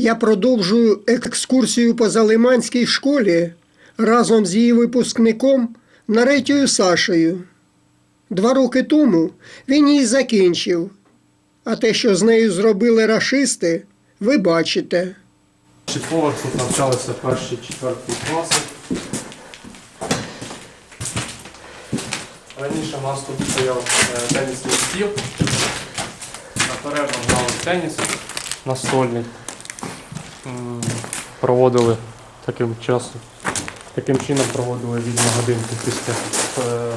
Я продовжую екскурсію по Залиманській школі разом з її випускником Наретєю Сашею. Два роки тому він її закінчив, а те, що з нею зробили рашисти, ви бачите. Чітково тут навчалися перші четверті класи. Раніше у нас тут стояв е, тенісний стіл. На перервах грали теніс настольний. Проводили таким часом. Таким чином проводили вільні годинки після, е,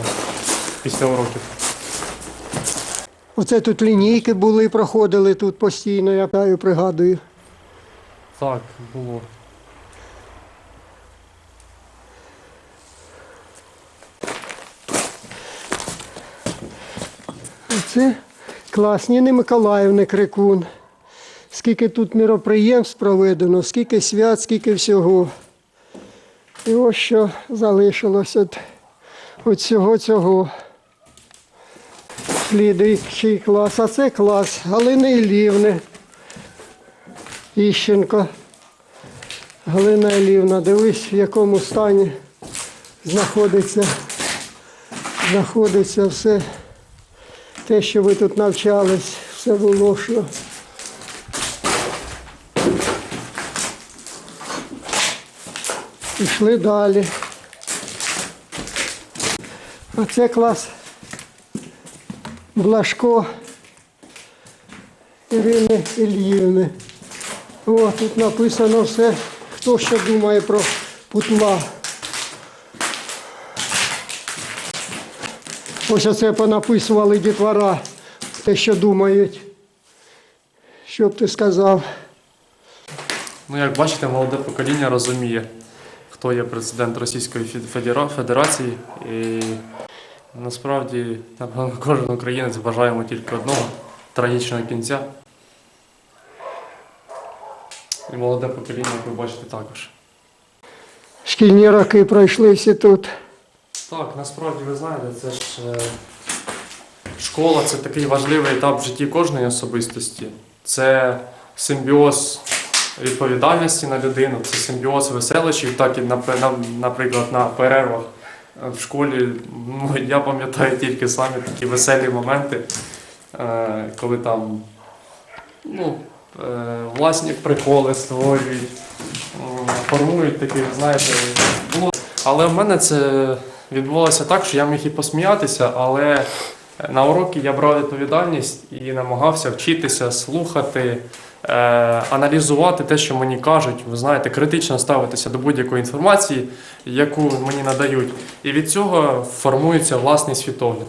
після уроків. Оце тут лінійки були, проходили тут постійно, я знаю, пригадую. Так, було. Це клас Ніни Миколаївни Крикун. Скільки тут міроприємств проведено, скільки свят, скільки всього. І ось що залишилось від, від всього цього. Слідуючий клас. А це клас Галини Ілівни. Іщенко. Галина Ілівна, дивись, в якому стані знаходиться, знаходиться все те, що ви тут навчались, все було що. Пішли далі. А це клас Блашко Ірини Ільївни. О, тут написано все, хто що думає про путла. Ось оце понаписували дітвора, те, що думають. Що б ти сказав? Ну, як бачите, молоде покоління розуміє, хто є президент Російської Федерації. І насправді, напевно, кожен українець бажаємо тільки одного трагічного кінця. І молоде покоління, як ви бачите, також. Шкільні роки пройшли всі тут. Так, насправді ви знаєте, це ж е, школа це такий важливий етап в житті кожної особистості. Це симбіоз відповідальності на людину, це симбіоз веселощів, так і наприклад на перервах е, в школі. Ну, я пам'ятаю тільки самі такі веселі моменти, е, коли там ну, е, власні приколи створюють, формують таких, знаєте, було але в мене це відбувалося так, що я міг і посміятися, але на уроки я брав відповідальність і намагався вчитися, слухати, аналізувати те, що мені кажуть. Ви знаєте, критично ставитися до будь-якої інформації, яку мені надають. І від цього формується власний світогляд.